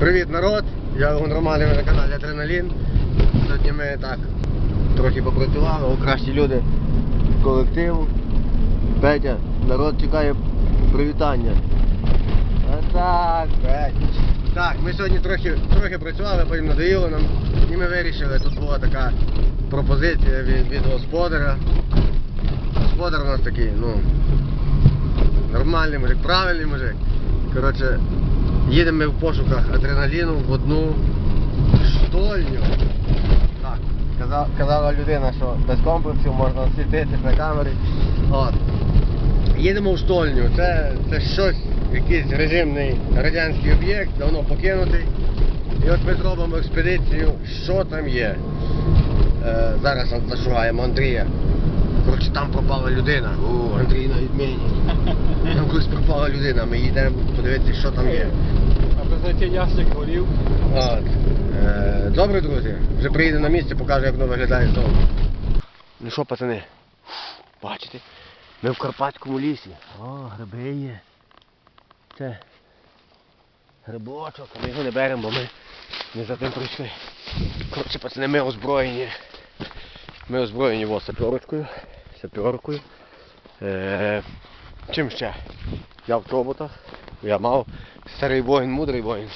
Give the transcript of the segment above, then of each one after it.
Привіт, народ! Я Леон Романів на каналі Адреналін. Сьогодні ми так трохи попрацювали, кращі люди колективу. Петя, народ чекає привітання. А так, Петя. Так, ми сьогодні трохи, трохи працювали, потім надоїло нам. І ми вирішили, тут була така пропозиція від, від господаря. Господар у нас такий, ну, нормальний мужик, правильний мужик. Коротше, їдемо в пошуках адреналіну в одну штольню. Так, каза- казала людина, що без комплексів можна світитись на камері. От. Їдемо в штольню. Це, це щось, якийсь режимний радянський об'єкт, давно покинутий. І от ми зробимо експедицію, що там є. Е, зараз зашугаємо Андрія. Коротше, там пропала людина. О, Андрій на відміні. Там колись пропала людина, ми їдемо подивитися, що там є. Без ящик горів. От. Е, добре, друзі. Вже приїде на місце, покаже, як воно виглядає з дому. Ну що, пацани? Бачите? Ми в Карпатському лісі. О, гриби є. Це грибочок, а ми його не беремо, бо ми не за тим прийшли. Коротше, пацани, ми озброєні. Ми озброєні ось саперочкою. Саперкою. Е, чим ще? Я в чоботах. Я мав старий воїн, мудрий воїн.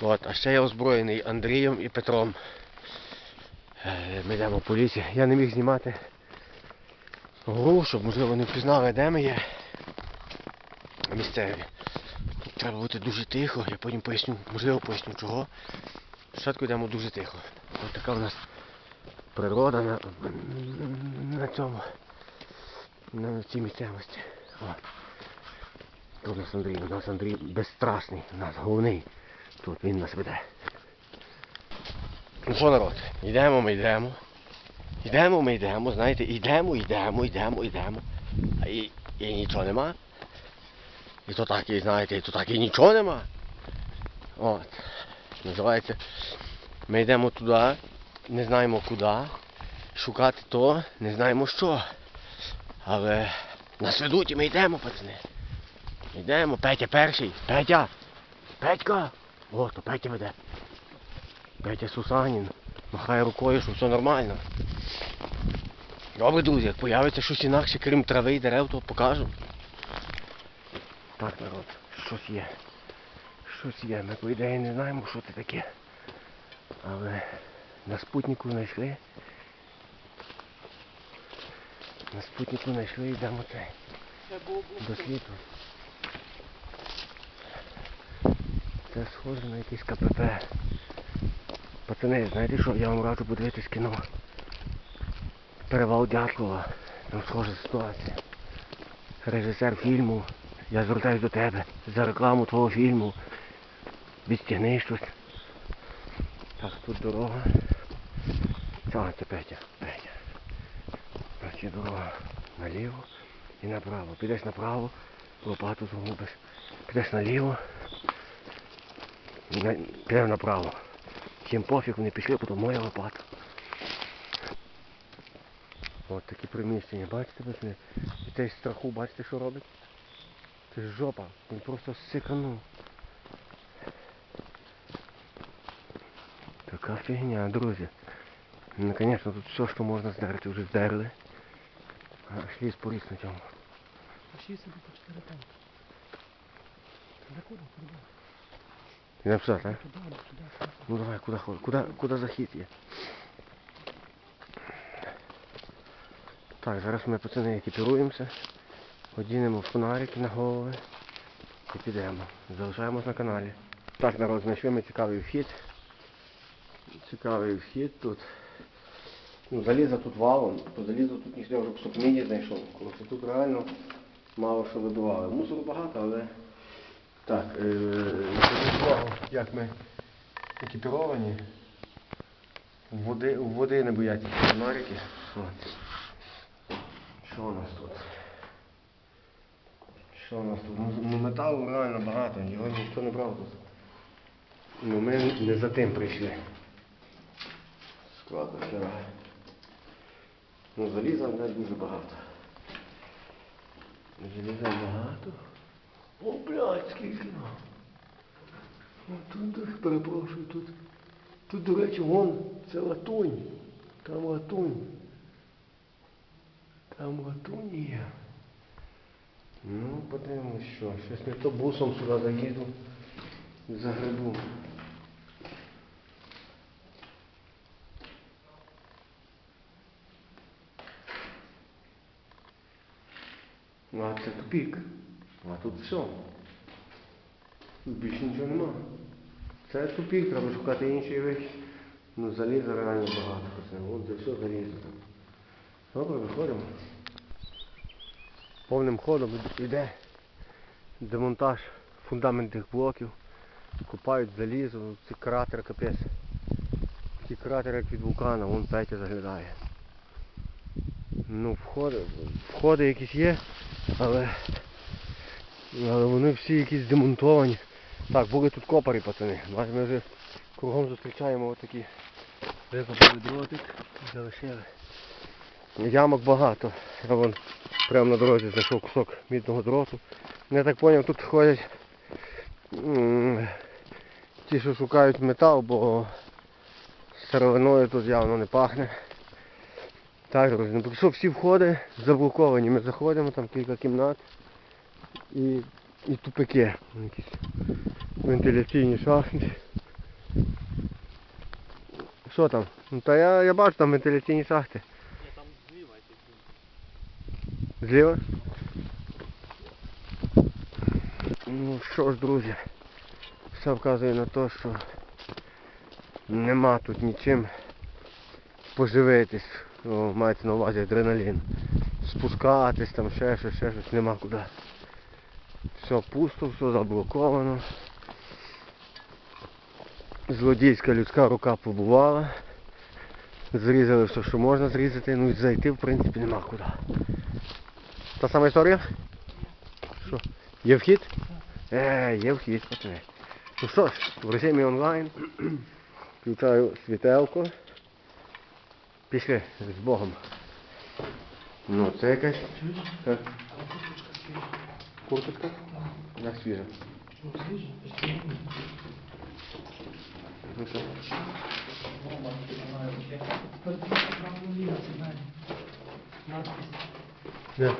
От, а ще я озброєний Андрієм і Петром. Е, Ми йдемо по лісі. Я не міг знімати гру, щоб можливо не впізнали, де ми є. Місцеві. Треба бути дуже тихо, я потім поясню, можливо поясню чого. Спочатку йдемо дуже тихо. Ось така у нас природа на, на цьому. На цій місцевості. О. Тут у нас Андрій, у нас Андрій безстрашний, у нас головний. Тут він нас веде. Ну що народ, йдемо, ми йдемо. Йдемо, ми йдемо, знаєте, йдемо, йдемо, йдемо, йдемо. А і, і нічого нема. І то так, і знаєте, і то так і нічого нема. От. Називається. Ми йдемо туди, не знаємо куди. Шукати то, не знаємо що. Але нас ведуть і ми йдемо, пацани. Йдемо, Петя перший. Петя! Петька! О, то Петя веде. Петя Сусанін. Махає рукою, що все нормально. Добре, друзі, як появиться щось інакше, крім трави і дерев, то покажу. Так, народ, щось є. Щось є. Ми по ідеї не знаємо, що це таке. Але на спутнику знайшли. На спутнику знайшли, йдемо. Це був До світу. Це схоже на якийсь КПП. Пацани, знаєте що, я вам раджу подивитись кіно. Перевал Дятлова. Там схожа ситуація. Режисер фільму. Я звертаюсь до тебе за рекламу твого фільму. Відстягни щось. Так, тут дорога. Це, це Петя. Петя. Є дорога наліво і направо. Підеш направо, лопату загубиш. Підеш наліво, підеш направо. Всім пофіг, вони пішли, потім моя лопата. От такі приміщення, бачите, пацани? І цей страху, бачите, що робить? Це жопа, він просто сиканув. Така фігня, друзі. Ну, звісно, тут все, що можна здерти, вже здерли. А шліз поріс на цьому. Пиши собі по 4 танки. За куди? Туди, туди, туди. Ну давай, куди ход? Куди, куди захід є? Так, зараз ми пацани екіпіруємося, одінемо фонарики на голови і підемо. Залишаємось на каналі. Так, народ, знайшли ми цікавий вхід. Цікавий вхід тут. Ну, заліза тут валом, по залізу тут ніхто вже кусок міді знайшов. Тут реально мало що вибивали. Мусору багато, але так, е, як ми екіпіровані. Води, води не бояться фонарики. Що у нас тут? Що у нас тут? Ну, ну металу реально багато, його ніхто не брав тут. Ну ми не за тим прийшли. Склад дохера. Ну заліза в нас дуже багато. Заліза багато. О, блядь, скільки. Тут, перепрошую, тут. Тут, до речі, вон, це латунь. Там латунь. Там латунь є. Ну, подивимось, що. Щось не то бусом сюди заїду. Загребу. Ну, а це тупік. А тут все. Тут більше нічого нема. Це тупік, треба шукати інший вихід. Ну, заліза реально багато. Це. От де все залізо там. Добре, виходимо. Повним ходом йде демонтаж фундаментних блоків. Купають залізо, це кратер капець. Такий кратер як від вулкана, вон Петя заглядає. Ну, входи, входи якісь є, але, але вони всі якісь демонтовані. Так, були тут копарі, пацани. Ми вже кругом зустрічаємо отакі. Викопали дротик, залишили. Ямок багато. Я вон прямо на дорозі знайшов кусок мідного дроту. Я так зрозумів, тут ходять ті, що шукають метал, бо сировиною тут явно не пахне. Так, друзі, ну всі входи заблоковані. Ми заходимо, там кілька кімнат і, і тупики. Якісь вентиляційні шахти. Що там? Ну та я, я бачу там вентиляційні шахти. Ні, там зліва якийсь. Зліва? Ну що ж, друзі, все вказує на те, що нема тут нічим поживитись. О, мається на увазі адреналін. Спускатись там, ще щось, ще щось, нема куди. Все пусто, все заблоковано. Злодійська людська рука побувала. Зрізали все, що можна зрізати, ну і зайти в принципі нема куди. Та сама історія? Що? Є вхід? Е, є вхід, пацани. Ну що ж, в режимі онлайн. Включаю світелко. Пішли з Богом. Ну, це якась. Курточка? Як свіжа. Ну, що? Де?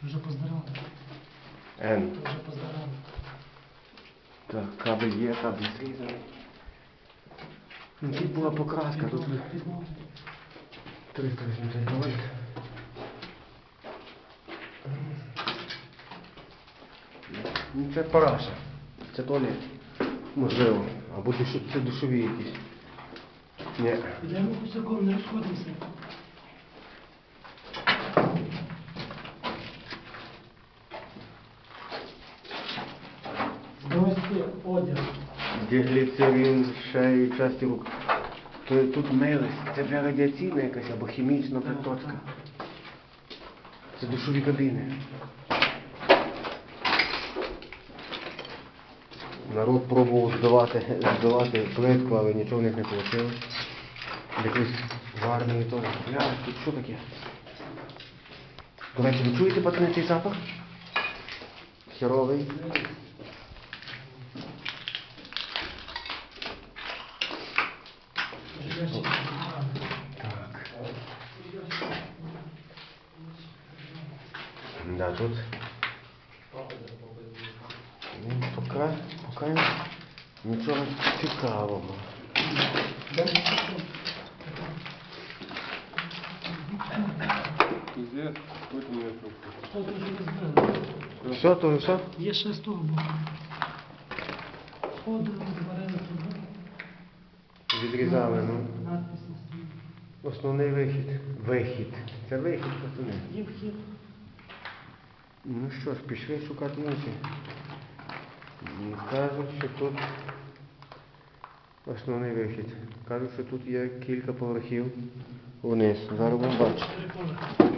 Ти вже поздоровав. Н. Ти вже поздоровав. Так, кабель є, кабель зрізаний. Ну, Тут була покраска, тут ви- Відмов. 380 вольт. Ну, це параша. Це туалет. Можливо. Або це душові якісь. Ні. Йдемо кусаком, не розходимося. Здорожки, одяг. Де гліцерин, ще і часті рук. То тут милость. Це для радіаційна якась або хімічна приточка. Це душові кабіни. Народ пробував здавати, здавати плитку, але нічого в них не вийшло. Якусь армії теж. Бля, тут що таке? До речі, ви чуєте пацани цей запах? Херовий. Так. Да, тут. Ну, пока, пока нічого цікавого. У меня трубка. Що вже розбили? Все, то і все? Є ще з того боку. Сходи, зварили туди. Відрізали, ну. Надпись на стіні. Основний вихід. Вихід. Це вихід, пацани. Є вхід. Ну що ж, пішли шукати інші. М, Кажуть, що тут основний вихід. Кажуть, що тут є кілька поверхів вниз. Зараз будемо бачити. Чотири поверхи.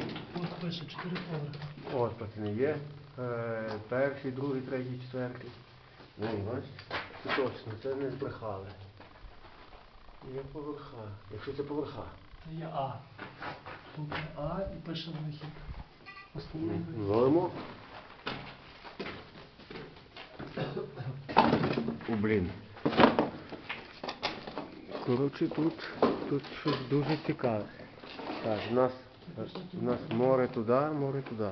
Пише, чотири поверхи. От, пацани, є. Е, перший, другий, третій, четвертий. Ну, бачите? Це точно, це не збрехали. Є поверха. Якщо це поверха. Це є А. Тут є А і пише вихід. Основний вихід. Золимо. у блін. Коротше, тут, тут щось дуже цікаве. Так, в нас, в нас море туди, море туди.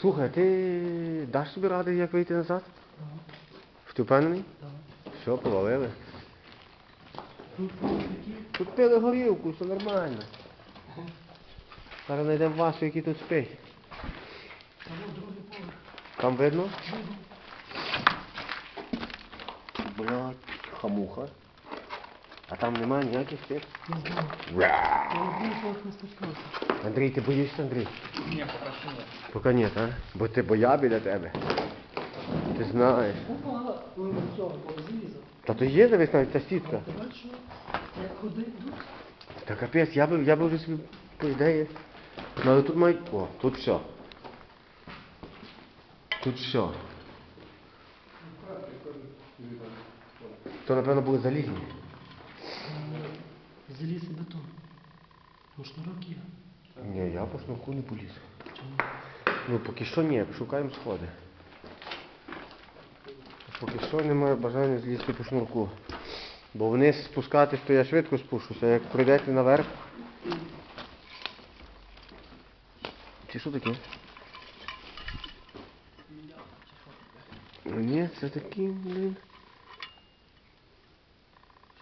Слухай, ти даш собі ради, як вийти назад? Ти впевнений? Все, повалили. Тут пили горілку, все нормально. Зараз знайдемо Васю, який тут спить. Там видно? Блядь, хамуха. А там немає ніяких цих. Не знаю. Ра! Я не знаю, не стачкався. Андрій, ти боїшся, Андрій? Ні, поки що ні. Поки ні, а? Бо ти бо я біля тебе. Ти знаєш. Ну. Та то є дивись навіть та сітка. Ти бачиш, як ходи йдуть? Та капець, я би, я би вже собі по ідеї. Ну але тут мають. О, тут все. Тут все. То напевно були залізні. Заліз і бетон. Ну шнурок є. Ні, я по шнурку не полізу. Чому? Ну поки що ні, шукаємо сходи. Поки що немає бажання злізти по шнурку. Бо вниз спускатись, то я швидко спущуся. Як прийдете наверх. Чи що таке? Ну, Ні, це такі, блін.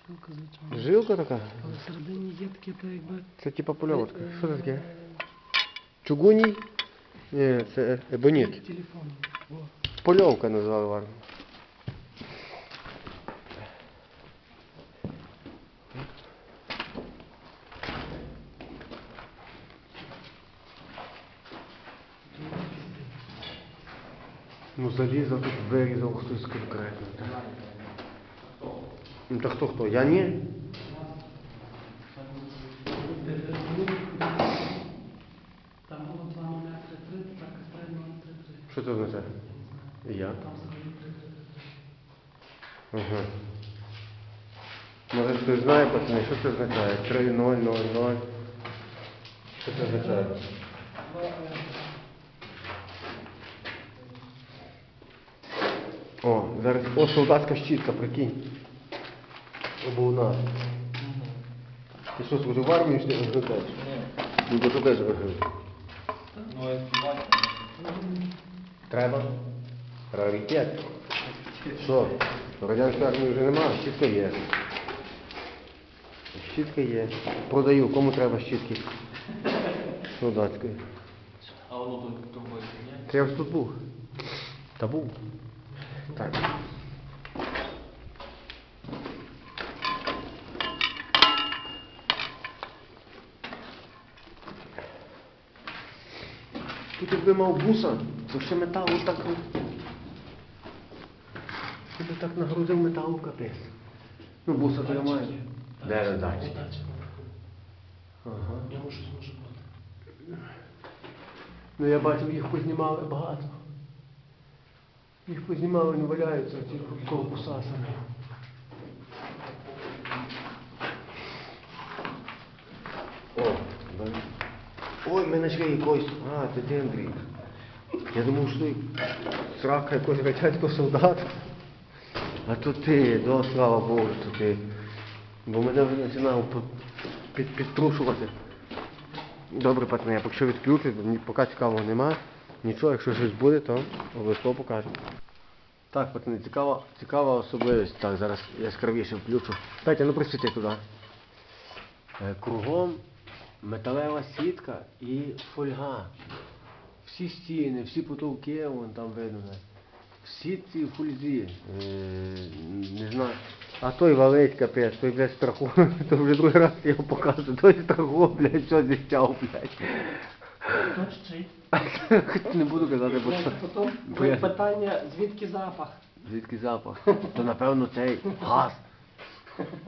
Шилка, звичайно. Жилка така. Але всередині є таке, то якби... Це типа польовочка. Що це таке? Чугуній? Ні, це ебоніт. Телефон. О. Польовка назвали варно. Ну залізо тут вирізав хтось конкретно. Так. Ну та хто хто? Я ні? Там було 2 метри 3, тепер кастель метри 3. Що це означає? Я. Там взагалі 3 Ага. Може хтось знає, пацани, що це означає? 3, 0, 0, 0. Що це означає? О, зараз, о, солдатська щітка, прикинь. Обувна. Ти що, служив в армії, що ти розглядаєш? Ні. Ну, то теж виглядає. Ну, я співаю. Треба? Раритет. Що? Радянської армії вже немає, щітка є. Щітка є. Продаю, кому треба щітки? Солдатської. А воно тут торгується, ні? Це я ж тут був. Та був. Так. Тут якби мав буса, то ще металу так. Ти би так нагрузив металу капець. Ну, буса то я маю. Де. Ага. Я можу бути. Ну я бачив, їх познімали багато. Їх познімали, вони валяються, ці корпуса самі. О, бачиш. Ой, ми знайшли якогось. А, це ти Андрій. Я думав, що ти срака якогось радянського солдата. А то ти, да, слава Богу, що ти. Бо мене вже починав під, підтрушувати. Добре, пацани, я поки що відключу, поки цікавого нема. Нічого, якщо щось буде, то обов'язково покажу. Так, пацани, цікава, цікава особливість. Так, зараз яскравіше включу. Петя, ну присвіти туди. Е, Кругом металева сітка і фольга. Всі стіни, всі потолки, вон там видно. навіть. В сітці і фользі. Е, не знаю. А той валить капець, той, блядь, страху. То вже другий раз я його показую. Той страху, блядь, що зістяв, блядь. Хто чий? Не буду казати, бо це. Потім Бо я- питання, звідки запах? Звідки запах? То напевно цей газ.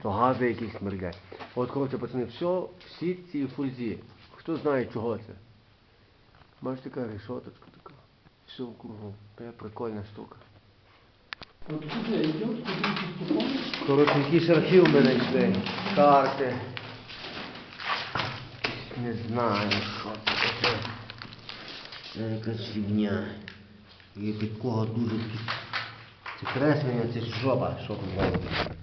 То гази якісь смердять. От, коротше, пацани, все в сітці і фульзі. Хто знає, чого це? Бачите, така решоточка така. Все в кругу. Це прикольна штука. Коротше, якийсь архів ми знайшли. Карти. Не знаю, що це таке. Це якась фігня. І під кого дуже. Це Креслення це жопа, що тут робить.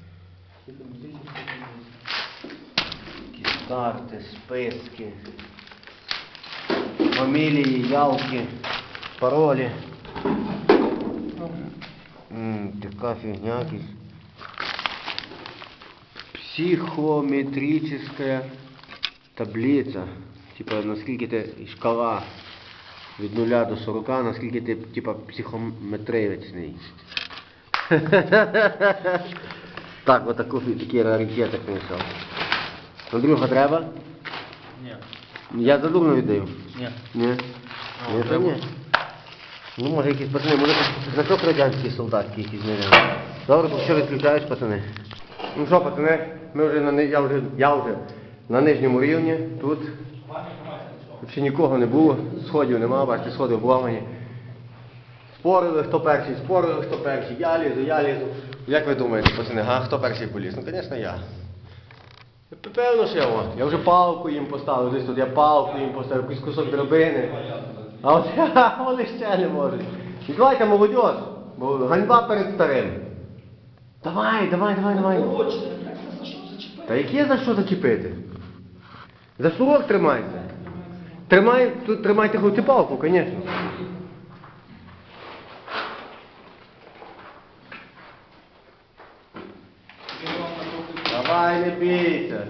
Якісь карти, списки, фамілії, явки, паролі. М, така фігня якась. Психометрическая таблиця. Типа наскільки ти шкала від 0 до 40, наскільки ти типа психометричний. так, отаку такі раритети принесав. Андрюха, треба? Ні. Я задурно віддаю. Ні. Ні. А, Ні, то ні. Ну, може якісь пацани, може значок радянський солдатський якийсь знайдемо. Добре, то що відключаєш, пацани? Ну що, пацани, ми вже на я вже я вже на нижньому рівні, тут. Тут ще нікого не було, сходів нема, бачите, сходи обламані. Спорили, хто перший, спорили, хто перший. Я лізу, я лізу. Як ви думаєте, пацани, га, хто перший поліз? Ну, звісно, я. Певно, що я. Я вже палку їм поставив, десь тут я палку їм поставив, якийсь кусок драбини. А от вони ще не можуть. Давайте молодь, бо ганьба перед старим. Давай, давай, давай, давай. Та яке за що зачепити? За шнурок тримайте. Тримай, тут тримайте хлопці палку, звісно. Давай, не бійся.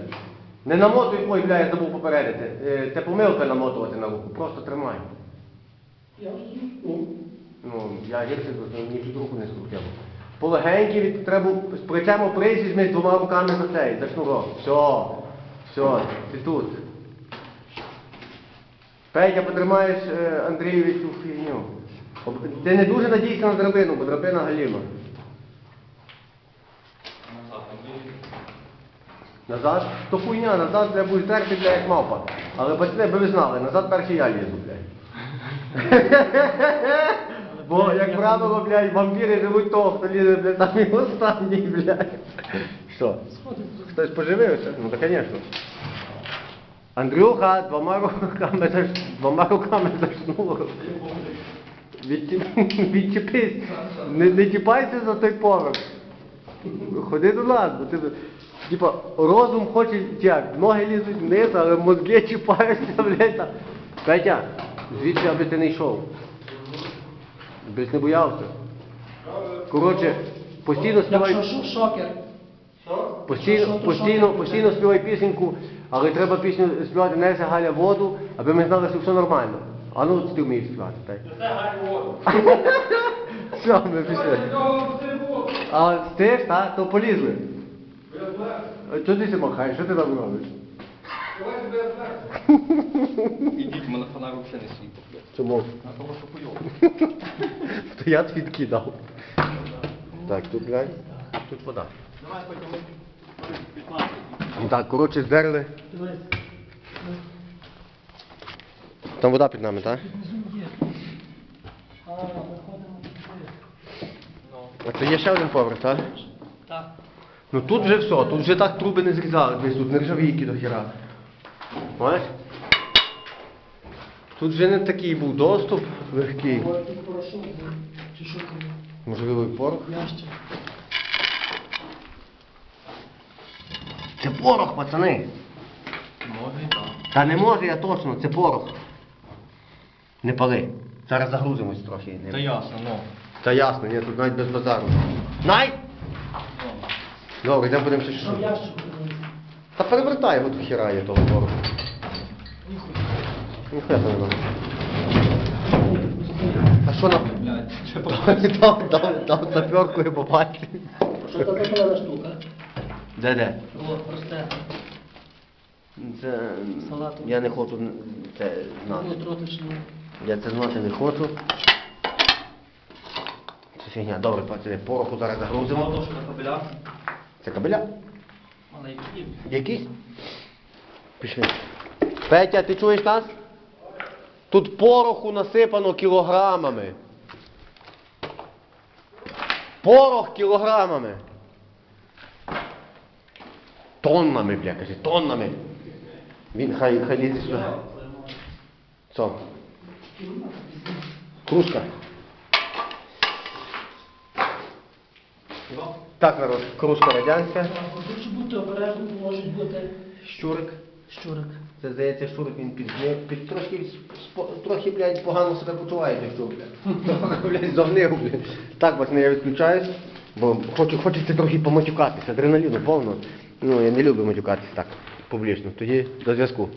Не намотуй, ой, бля, я забув попередити. Е, Це помилка намотувати на руку, просто тримай. Ну, я гірше мені під руку не скрутило. Полегенькі від треба з плечем опрись, з двома руками за цей, за шнурок. Все, все, ти тут. Петя, потримаєш е, Андрійові цю фігню. Об- Ти не дуже надійся на драбину, бо драбина галіма. Назад? То хуйня, назад треба будеш терти, бля, як мавпа. Але пацани, би ви знали, назад перший я лізу, блядь. Бо, як правило, блядь, вампіри живуть того, хто лізе, блядь, там і останній, блядь. Що? Хтось поживився? Ну, так, звісно. Андрюха двома руками за ш- двома руками за шнур. Відчіп- Відчепись. Не, не чіпайся за той порох. Ходи до нас, бо ти. Типа, розум хоче як, ноги лізуть вниз, але мозги чіпаються, блядь. там. Петя, звідси аби ти не йшов. Без не боявся. Коротше, постійно співай. Якщо шокер. Постійно, постійно, постійно співай пісеньку, але треба пісню співати не Галя воду, аби ми знали, що все нормально. А ну ти вмієш співати, так? Це Галь воду. Все, ми пішли. А стиш, так? То полізли. Чого ти себе махаєш? Що ти там робиш? Ідіть, мене фонарь взагалі не світить. Чому? А того, що хуйово. То я твітки дав. Так, тут глянь. Тут вода. Давай потім Так, коротше, здерли. Там вода під нами, так? А, це є ще один поверх? Так. Ну тут вже все, тут вже так труби не зрізали, десь тут нержавійки до хіра. Бачиш? Тут вже не такий був доступ легкий. Можливо, і порох. Це порох, пацани. Може і так. Та не може я точно, це порох. Не пали. Зараз загрузимось трохи. Та ясно, ну. Та ясно, ні, тут навіть без базару. Най! Добре, йдемо будемо ще в ящику дивись? Та перевертай його до хіра є того пороху. Ніхуя там не треба. А що нам? Блядь, це Дав, дав, дав заперкою по пальці. Що це за зелена штука? Де де? О, просте. Це... Салату. Я не хочу це знати. Ну, троточно. Я це знати не хочу. Це фігня. Добре, пацани, пороху зараз загрузимо. Що на кабелях. Це кабеля? Але які? Якийсь? Пішли. Петя, ти чуєш нас? Тут пороху насипано кілограмами. Порох кілограмами. Тоннами, бля, каже, тоннами. Він хай, хай лізе сюди. Що? Кружка. Так, народ, кружка радянська, Дуже бути обережним, можуть бути щурик. щурик. Це здається, щурик він під, не- під трошки, спо- трохи, блядь, погано себе почуває, той щур, блядь. блядь, завнив, блядь. Так, пацани, я відключаюсь, бо хочу, хочеться трохи поматюкатися, адреналіну повно. Ну, я не люблю матюкатися так, публічно. Тоді до зв'язку.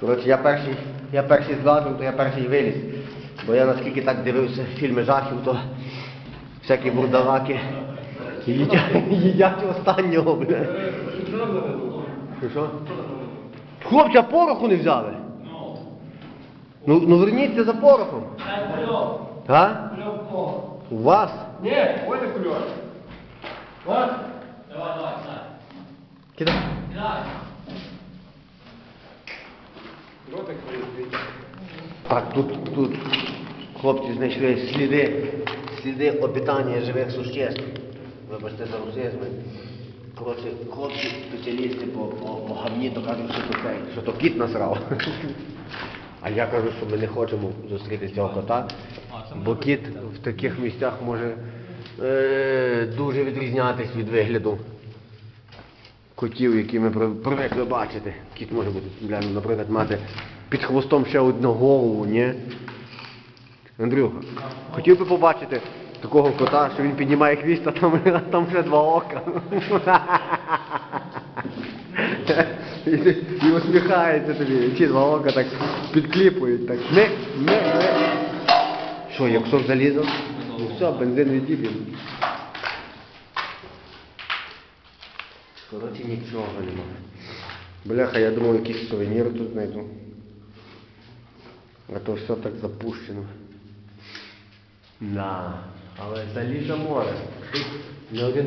Коротше, я перший, я перший згадував, то я перший виліз. Бо я наскільки так дивився фільми жахів, то всякі бурдалаки їдять, їдять останнього, бля. Що, Що? Хлопця пороху не взяли. Ну, ну верніться за порохом. А? У вас? Ні, ось не кульок. Давай, давай, так. Кидай. Давай. Ротик. Так, тут, тут хлопці знайшли сліди, сліди обітання живих существ. Вибачте за русизми. Коротше, хлопці, спеціалісти по, по, по гавні, то кажуть, що то цей, що то кіт насрав. А я кажу, що ми не хочемо зустріти цього кота, бо кіт в таких місцях може е, дуже відрізнятись від вигляду котів, які ми привикли бачити. Кіт може бути, наприклад, мати під хвостом ще одну голову, ні? Андрюха, хотів би побачити такого кота, що він піднімає хвіст, а там, а там ще два ока. І, і усміхається тобі. Ці два ока так підкліпують. Так. Не, не, не. Що, якщо залізо? Ну все, бензин відіб'ємо. Коротше, нічого нема. Бляха, я думав, якісь сувеніри тут знайду. А то все так запущено. Да. Але залізо море. Тут не один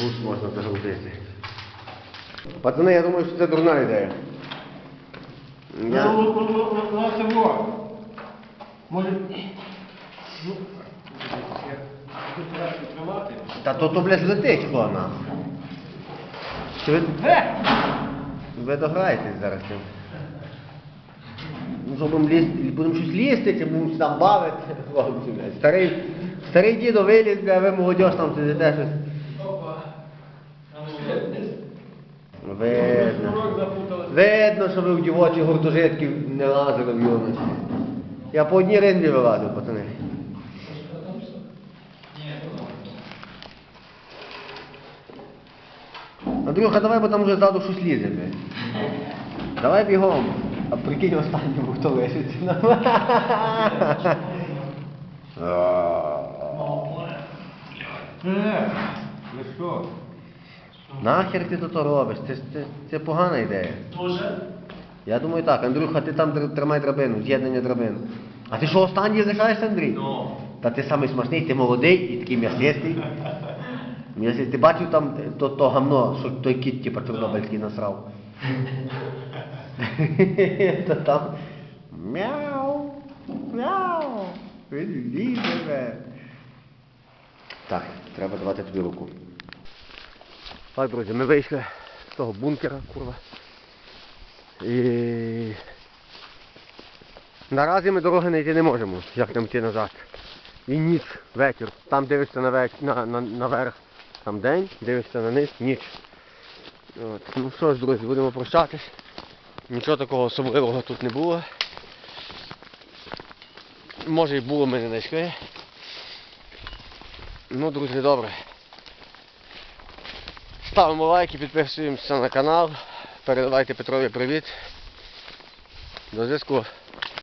бус можна загрузити. Пацани, я думаю, що це дурна ідея. Я... Ну, це. Може, ну. Та то, то блядь, летить хто нахуй. Чи ви... Ви дограєтесь зараз цим. Ну, що будемо щось лізти, чи будемо там бавити. Старий, старий дідо виліз, бля, ви молодіж там сидите щось. Видно. Видно, що ви в дівочі гуртожитки не лазили в юності. Я по одній ринві вилазив, пацани. Андрюха, давай, бо там вже ззаду щось лізе. Давай бігом. А прикинь останньому, хто лишиться. Е, ви що? Нахер ти то робиш? Це, це, це погана ідея. Дуже. Я думаю так, Андрюха, ти там тр- тримай драбину, з'єднання драбин. А ти що останній лишаєшся, Андрій? Ну. Та ти самий смачний, ти молодий і такий м'ясистий. М'ясистий. Ти бачив там то, то гамно, що той кіт типа чорнобильський насрав? Та там мяу, мяу, він лізе. Так, треба давати тобі руку. Так, друзі, ми вийшли з того бункера, курва. І наразі ми дороги знайти не можемо, як нам йти назад. І ніч, вечір. Там дивишся на веч... на, на, наверх, там день, дивишся на низ, ніч. От. Ну що ж, друзі, будемо прощатись. Нічого такого особливого тут не було. Може і було, ми не знайшли. Ну, друзі, добре. Ставимо лайки, підписуємося на канал. Передавайте Петрові привіт. До зв'язку.